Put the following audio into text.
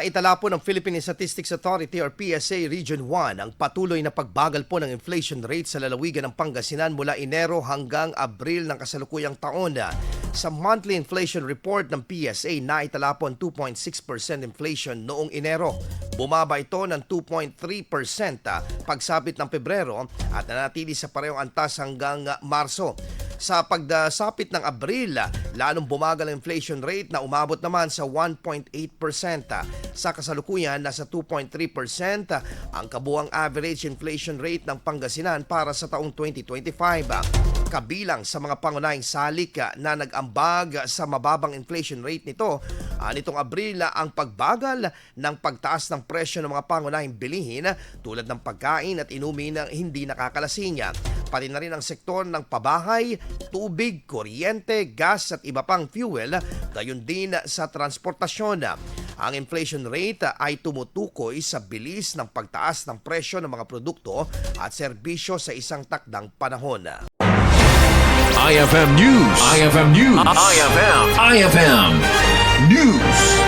Itala po ng Philippine Statistics Authority or PSA Region 1 ang patuloy na pagbagal po ng inflation rate sa lalawigan ng Pangasinan mula Enero hanggang Abril ng kasalukuyang taon. Sa monthly inflation report ng PSA, naitala po ang 2.6% inflation noong Enero. Bumaba ito ng 2.3% ah, pagsapit ng Pebrero at nanatili sa parehong antas hanggang Marso. Sa pagdasapit ng Abril, lalong bumagal ang inflation rate na umabot naman sa 1.8%. Sa kasalukuyan, nasa 2.3% ang kabuang average inflation rate ng Pangasinan para sa taong 2025. Kabilang sa mga pangunahing salik na nag-ambag sa mababang inflation rate nito, ah, nitong Abril ang pagbagal ng pagtaas ng presyo ng mga pangunahing bilihin tulad ng pagkain at inumin na hindi nakakalasing pati na rin ang sektor ng pabahay, tubig, kuryente, gas at iba pang fuel, gayon din sa transportasyon. Ang inflation rate ay tumutukoy sa bilis ng pagtaas ng presyo ng mga produkto at serbisyo sa isang takdang panahon. IFM News. IFM News. IFM. IFM News.